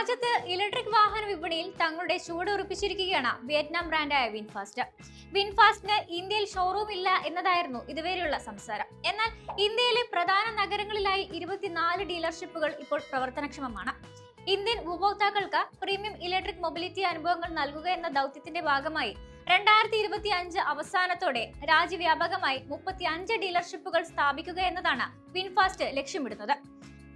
രാജ്യത്ത് ഇലക്ട്രിക് വാഹന വിപണിയിൽ തങ്ങളുടെ ചുവടുറപ്പിച്ചിരിക്കുകയാണ് വിയറ്റ്നാം ബ്രാൻഡായ വിൻഫാസ്റ്റ്. വിൻഫാസ്റ്റിന് ഇന്ത്യയിൽ ഷോറൂം ഇല്ല എന്നതായിരുന്നു ഇതുവരെയുള്ള സംസാരം. എന്നാൽ ഇന്ത്യയിലെ പ്രധാന നഗരങ്ങളിലായി ഇരുപത്തിനാല് ഡീലർഷിപ്പുകൾ ഇപ്പോൾ പ്രവർത്തനക്ഷമമാണ്. ഇന്ത്യൻ ഉപഭോക്താക്കൾക്ക് പ്രീമിയം ഇലക്ട്രിക് മൊബിലിറ്റി അനുഭവങ്ങൾ നൽകുക എന്ന ദൗത്യത്തിന്റെ ഭാഗമായി രണ്ടായിരത്തി ഇരുപത്തി അഞ്ച് അവസാനത്തോടെ രാജ്യവ്യാപകമായി മുപ്പത്തി അഞ്ച് ഡീലർഷിപ്പുകൾ സ്ഥാപിക്കുക എന്നതാണ് വിൻഫാസ്റ്റ് ലക്ഷ്യമിടുന്നത്.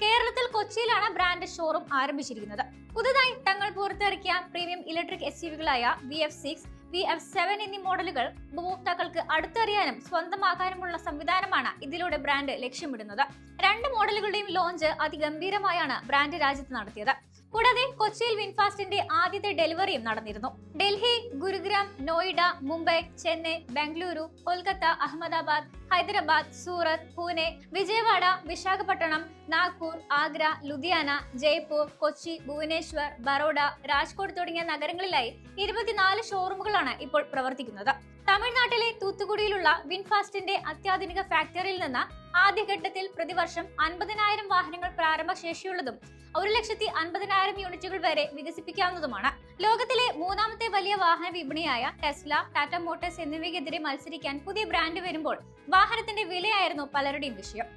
കേരളത്തിൽ കൊച്ചിയിലാണ് ബ്രാൻഡ് ഷോറൂം ആരംഭിച്ചിരിക്കുന്നത്. പുതുതായി തങ്ങൾ പുറത്തിറക്കിയ premium electric S യുവികളായ V F six V F seven എന്നീ മോഡലുകൾ ഉപഭോക്താക്കൾക്ക് അടുത്തറിയാനും സ്വന്തമാക്കാനുമുള്ള സംവിധാനമാണ് ഇതിലൂടെ ബ്രാൻഡ് ലക്ഷ്യമിടുന്നത്. രണ്ട് മോഡലുകളുടെയും ലോഞ്ച് അതിഗംഭീരമായാണ് ബ്രാൻഡ് രാജ്യത്ത് നടത്തിയത്. കൂടാതെ കൊച്ചിയിൽ വിൻഫാസ്റ്റിന്റെ ആദ്യത്തെ ഡെലിവറിയും നടന്നിരുന്നു. ഡൽഹി ഗുരുഗ്രാം നോയിഡ മുംബൈ ചെന്നൈ ബംഗളൂരു കൊൽക്കത്ത അഹമ്മദാബാദ് ഹൈദരാബാദ് സൂറത്ത് പൂനെ വിജയവാഡ വിശാഖപട്ടണം നാഗ്പൂർ ആഗ്ര ലുധിയാന ജയ്പൂർ കൊച്ചി ഭുവനേശ്വർ ബറോഡ രാജ്കോട്ട് തുടങ്ങിയ നഗരങ്ങളിലായി ഇരുപത്തിനാല് ഷോറൂമുകളാണ് ഇപ്പോൾ പ്രവർത്തിക്കുന്നത്. തമിഴ്നാട്ടിലെ തൂത്തുക്കുടിയിലുള്ള വിൻഫാസ്റ്റിന്റെ അത്യാധുനിക ഫാക്ടറിയിൽ നിന്ന് ആദ്യഘട്ടത്തിൽ പ്രതിവർഷം അൻപതിനായിരം വാഹനങ്ങൾ പ്രാരംഭ ശേഷിയുള്ളതും ഒരു ലക്ഷത്തി അൻപതിനായിരം യൂണിറ്റുകൾ വരെ വികസിപ്പിക്കാവുന്നതുമാണ്. ലോകത്തിലെ മൂന്നാമത്തെ വലിയ വാഹന വിപണിയായ ടെസ്ല ടാറ്റ മോട്ടോഴ്സ് എന്നിവയ്ക്കെതിരെ മത്സരിക്കാൻ പുതിയ ബ്രാൻഡ് വരുമ്പോൾ വാഹനത്തിന്റെ വിലയായിരുന്നു പലരുടെയും വിഷയം.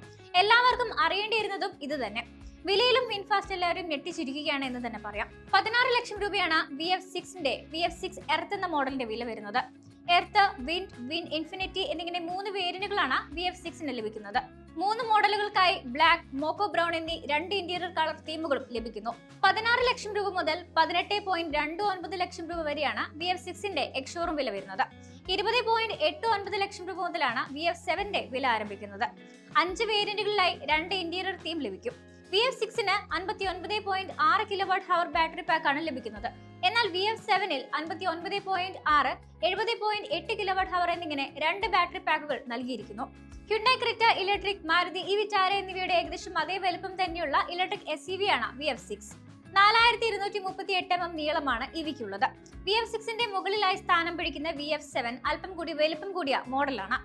എല്ലാവർക്കും അറിയേണ്ടിയിരുന്നതും ഇത് തന്നെ വിലയിലും വിൻഫാസ്റ്റ് എല്ലാവരും ഞെട്ടിച്ചിരിക്കുകയാണ് എന്ന് തന്നെ പറയാം. പതിനാറ് ലക്ഷം രൂപയാണ് വി എഫ് സിക്സിന്റെ വി എഫ് സിക്സ് എർത്ത് എന്ന മോഡലിന്റെ വില വരുന്നത്. എർത്ത് വിൻഡ് വിൻ ഇൻഫിനിറ്റി എന്നിങ്ങനെ മൂന്ന് വേരിയന്റുകളാണ് വി എഫ് സിക്സിന് ലഭിക്കുന്നത്. മൂന്ന് മോഡലുകൾക്കായി ബ്ലാക്ക് മോക്കോ ബ്രൗൺ എന്നീ രണ്ട് ഇന്റീരിയർ കളർ തീമുകളും ലഭിക്കുന്നു. പതിനാറ് ലക്ഷം രൂപ മുതൽ പതിനെട്ട് പോയിന്റ് രണ്ട് ഒൻപത് ലക്ഷം രൂപ വരെയാണ് വി എഫ് സിക്സിന്റെ എക്സോറും വില വരുന്നത്. ഇരുപത് പോയിന്റ് എട്ട് ഒൻപത് ലക്ഷം രൂപ മുതലാണ് വി എഫ് സെവന്റെ വില ആരംഭിക്കുന്നത്. അഞ്ച് വേരിയന്റുകളിലായി രണ്ട് ഇന്റീരിയർ തീം ലഭിക്കും. വി എഫ് സിക്സിന് അൻപത്തി ഒൻപത് പോയിന്റ് ആറ് കിലോ വാട്ട് ഹവർ ബാറ്ററി പാക്കാണ് ലഭിക്കുന്നത്. എന്നാൽ വി എഫ് സെവനിൽ അൻപത്തി ഒൻപത് പോയിന്റ് ആറ് എഴുപത് പോയിന്റ് എട്ട് കിലോവാട്ട് ഹവർ എന്നിങ്ങനെ രണ്ട് ബാറ്ററി പാക്കുകൾ നൽകിയിരിക്കുന്നു. Hyundai Creta electric Maruti e Vitara എന്നിവയുടെ ഏകദേശം അതേ വലുപ്പം തന്നെയുള്ള ഇലക്ട്രിക് എസ് ഇ വി ആണ് വി എഫ് സിക്സ് നാലായിരത്തി ഇരുന്നൂറ്റി മുപ്പത്തി എട്ട് എം എം നീളമാണ് ഇവയ്ക്കുള്ളത് വി എഫ് സിക്സിന്റെ മുകളിലായി സ്ഥാനം പിടിക്കുന്ന വി എഫ് സെവൻ അല്പം കൂടി വലുപ്പം കൂടിയ മോഡലാണ്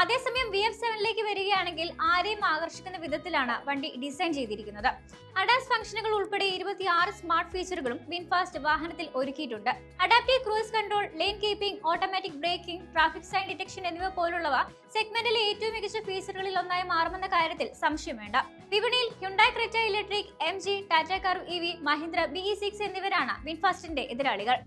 അതേസമയം വി എഫ് സെവനിലേക്ക് വരികയാണെങ്കിൽ ആരെയും ആകർഷിക്കുന്ന വിധത്തിലാണ് വണ്ടി ഡിസൈൻ ചെയ്തിരിക്കുന്നത്. അഡാസ് ഫംഗ്ഷനുകൾ ഉൾപ്പെടെ ഇരുപത്തിയാറ് സ്മാർട്ട് ഫീച്ചറുകളും വിൻഫാസ്റ്റ് വാഹനത്തിൽ ഒരുക്കിയിട്ടുണ്ട്. Adaptive cruise control lane keeping automatic braking traffic sign detection എന്നിവ പോലുള്ളവ സെഗ്മെന്റിലെ ഏറ്റവും മികച്ച ഫീച്ചറുകളിൽ ഒന്നായി മാറുമെന്ന കാര്യത്തിൽ സംശയം വേണ്ട. വിപണിയിൽ Hyundai Creta electric M G Tata car E V Mahindra B E six എന്നിവരാണ് വിൻഫാസ്റ്റിന്റെ എതിരാളികൾ.